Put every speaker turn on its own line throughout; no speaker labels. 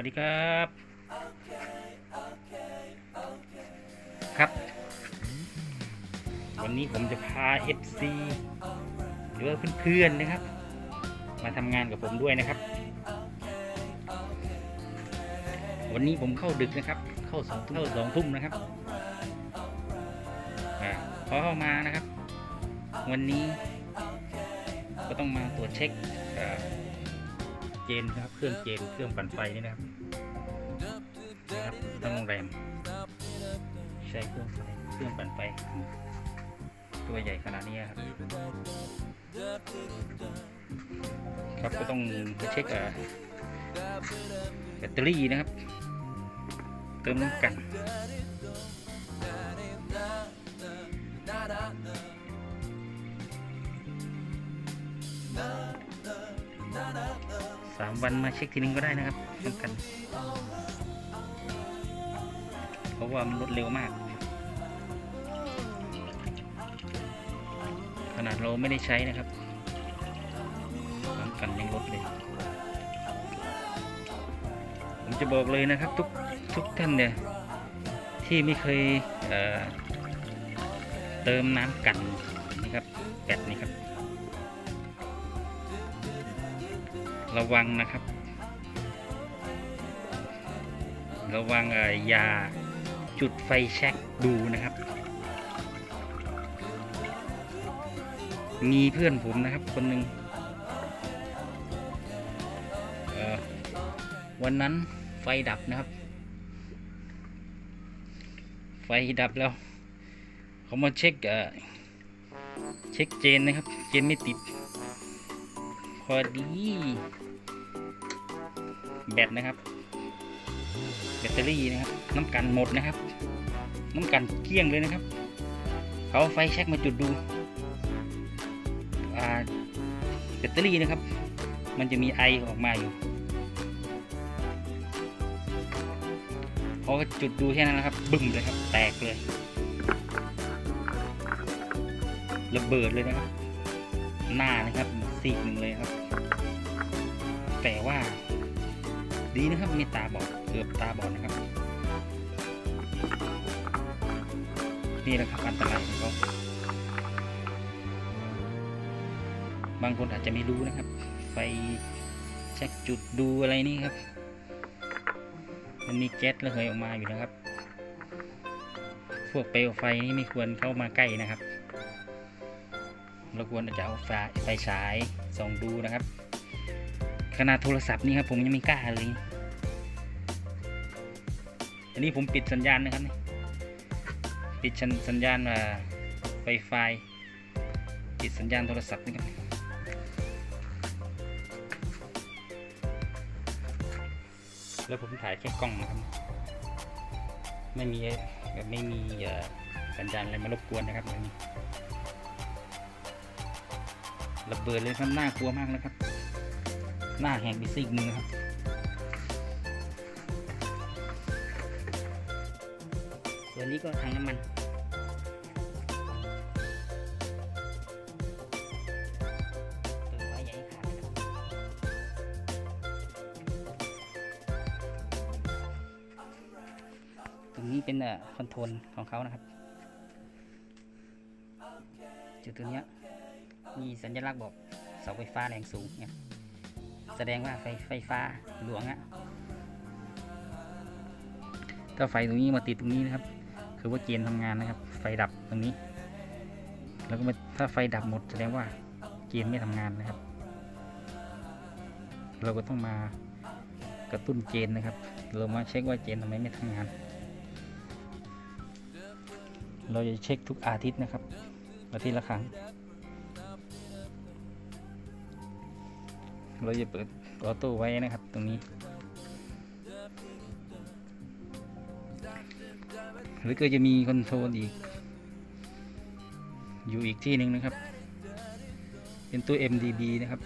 วัสดีครับ ครับ วันนี้ผมจะพา FC หรือว่าเพื่อนๆนะครับ มาทำงานกับผมด้วยนะครับ วันนี้ผมเข้าดึกนะครับ เข้าสองเข้าสองทุ่มนะครับอาพอเข้ามานะครับ วันนี้ก็ต้องมาตรวจเช็ค เจนนะครับ เครื่องเจน เครื่องปั่นไฟนี่นะครับนี่ครับต้งโรงแรมใช้เครื่องไฟเครื่องปั่นไฟ ตัวใหญ่ขนาดนี้ครับ ครับก็ต้องเช็คแบตเตอรี่นะครับ เติมน้ำกัน สามวันมาเช็คทีนึงก็ได้นะครับน้ำกันเพราะว่ามันลดเร็วมาก ขนาดเราไม่ได้ใช้นะครับน้ำกันยังลดเลย ผมจะบอกเลยนะครับทุกทุกท่านเนี่ย ที่ไม่เคยเเติมน้ำกันนะครับแบตนี่ครับ ระวังนะครับ ระวังอย่าจุดไฟแช็กดูนะครับ มีเพื่อนผมนะครับคนหนึ่งวันนั้นไฟดับนะครับ ไฟดับแล้วเขามาเช็คเอ่อเช็คเจนนะครับ เจนไม่ติด อดี แบตนะครับ แบตเตอรี่นะครับ น้ำกันหมดนะครับ น้ำกันเกลี้ยงเลยนะครับเขาเอาไฟแช็กมาจุดดูแบตเตอรี่นะครับ มันจะมีไอออกมาอยู่พอจุดดูแค่นั้นนะครับ บึ้มเลยครับ แตกเลย ระเบิดเลยนะครับ หน้านะครับซีกหนึ่งเลยครับ แต่ว่า ดีนะครับมีตาบอดเกือบตาบอดนะครับ นี่แหละครับอันตรายของเขาบางคนอาจจะไม่รู้นะครับ ไฟช็คจุดดูอะไรนี่ครับ มันมีแก๊สระเหยออกมาอยู่นะครับ พวกเปลวไฟนี่ไม่ควรเข้ามาใกล้นะครับเราควรจะเอาไฟฉายส่องดูนะครับ ขนาดโทรศัพท์นี่ครับผมยังไม่กล้าเลย อันนี้ผมปิดสัญญาณนะครับนี่ปิดสัญสัญญาณไฟไฟปิดสัญญาณโทรศัพท์นี่ครับแล้วผมถ่ายแค่กล้องนะครับ ไม่มีแบบไม่มีเอ่อสัญญาณอะไรมารบกวนนะครับอันนี้ระเบิดเลยครับน่ากลัวมากนะครับ หน้าแหกไปซีกหนึ่งนะครับส่วนนี้ก็ถังน้ำมันเติมไว้อย่าให้ขาดนะครับตรงนี้เป็นคอนโทรลของเขานะครับ จุดตรงนี้มีสัญลักษณ์บอกเสาไฟฟ้าแรงสูงเนี่ย แสดงว่าไฟไฟฟ้าหลวงอะถ้าไฟตรงนี้มาติดตรงนี้นะครับ คือว่าเกณฑ์ทำงานนะครับ ไฟดับตรงนี้ แล้วก็มาถ้าไฟดับหมดแสดงว่าเกณฑ์ไม่ทำงานนะครับ เราก็ต้องมากระตุ้นเจนนะครับ เรามาเช็คว่าเจนทำไมไม่ทำงาน เราจะเช็คทุกอาทิตย์นะครับอาทิตย์ละครั้ง เราจะเปิดออโต้ไว้นะครับ ตรงนี้ หรือก็จะมีคอนโทรลอีก อยู่อีกที่หนึ่งนะครับ เป็นตัว MDB นะครับ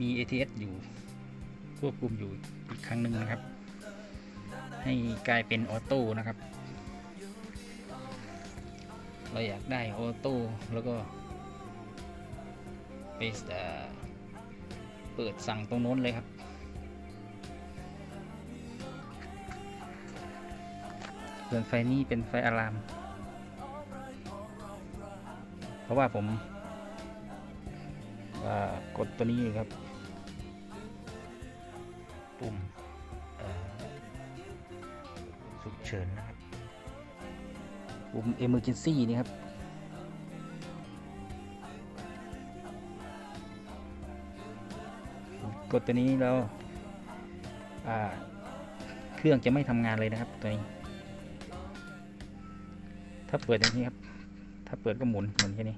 มี ATS อยู่ควบคุมอยู่อีกครั้งหนึ่งนะครับ ให้กลายเป็นออโต้นะครับ เราอยากได้ออโต้แล้วก็ ไปเปิดสั่งตรงโน้นเลยครับ ส่อนไฟนี้เป็นไฟอะลาม เพราะว่าผมกดตัวนี้อยู่ครับ ปุ่มฉุกเฉินนะครับ ปุ่ม emergency นี่ครับ กดตัวนี้แล้วเครื่องจะไม่ทำงานเลยนะครับตัวนี้ ถ้าเปิดอย่างนี้ครับ ถ้าเปิดก็หมุนหมุนแค่นี้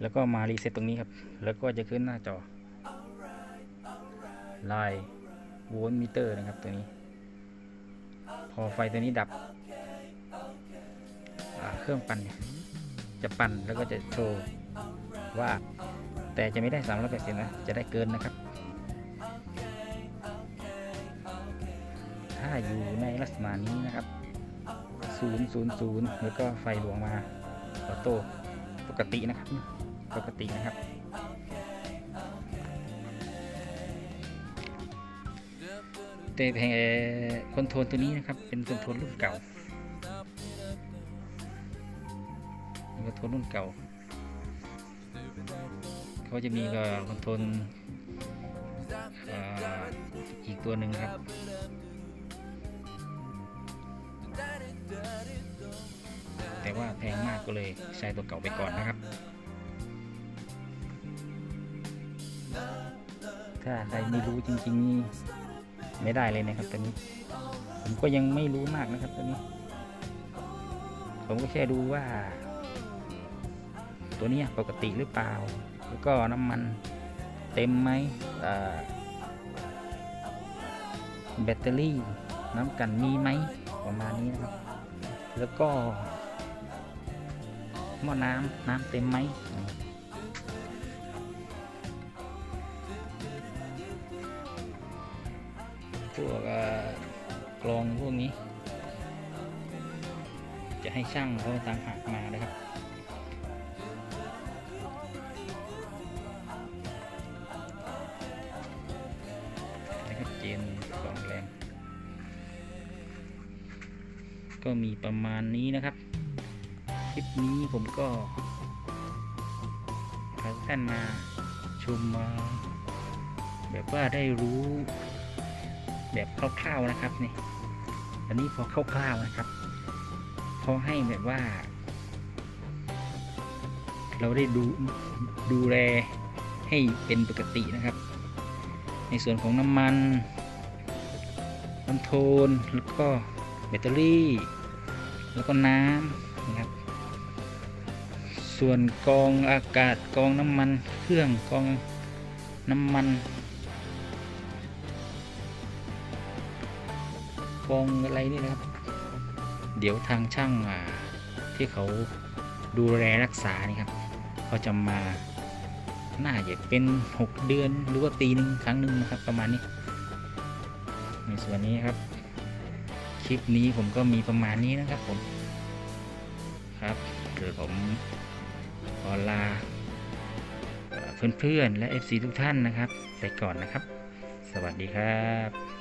แล้วก็มารีเซ็ตตรงนี้ครับ แล้วก็จะขึ้นหน้าจอไลน์โวลต์มิเตอร์นะครับตัวนี้ พอไฟตัวนี้ดับเครื่องปั่นจะปั่นแล้วก็จะโชว์ว่าแต่จะไม่ได้3 8 0นะ จะได้เกินนะครับ ถ้าอยู่ในลักษณะนี้นะครับ 000 แล้วก็ไฟหลวงมาออโต้ปกตินะครับ ปกตินะครับ แต่แผงคอนโทรลตัวนี้นะครับ เป็นคอนโทรลรุ่นเก่าคอนโทรลรุ่นเก่า เขาจะมีกับคอนโทรลออีกตัวหนึ่งครับ ก็เลยใช้ตัวเก่าไปก่อนนะครับ ถ้าใครไม่รู้จริงๆนี่ไม่ได้เลยนะครับตอนนี้ ผมก็ยังไม่รู้มากนะครับตอนนี้ ผมก็แค่ดูว่า ตัวนี้ปกติหรือเปล่า แล้วก็น้ำมันเต็มไหมแบตเตอรี่น้ำกันมีไหมประมาณนี้นะครับ แล้วก็ หม้อน้ำน้ำเต็มไหมพวกกลองพวกนี้ จะให้ช่างเขาต่างหากมานะครับนะครับเจนกล่องแรมก็มีประมาณนี้นะครับ ลิปนี้ผมก็พาทุกท่านมาชมมาแบบว่าได้รู้แบบคร่าวๆนะครับนี่อันนี้พอคร่าวๆนะครับ พอให้แบบว่า เราได้ดูดูแลให้เป็นปกตินะครับ ในส่วนของน้ำมันคอนโทรลแล้วก็แบตเตอรี่ แล้วก็น้ำนะครับ ส่วนกองอากาศกองน้ำมันเครื่องกองน้ำมัน กองอะไรนี่นะครับ เดี๋ยวทางช่างที่เขาดูแลรักษานี่ครับเขาจะมาน่าจะเป็น 6 เดือนหรือว่าปีหนึ่งครั้งหนึ่งนะครับประมาณนี้ ในส่วนนี้ครับ คลิปนี้ผมก็มีประมาณนี้นะครับผมครับเดี๋ยวผม อลาเอ่อเพื่อนๆและ FC ทุกท่านนะครับ ไปก่อนนะครับ สวัสดีครับ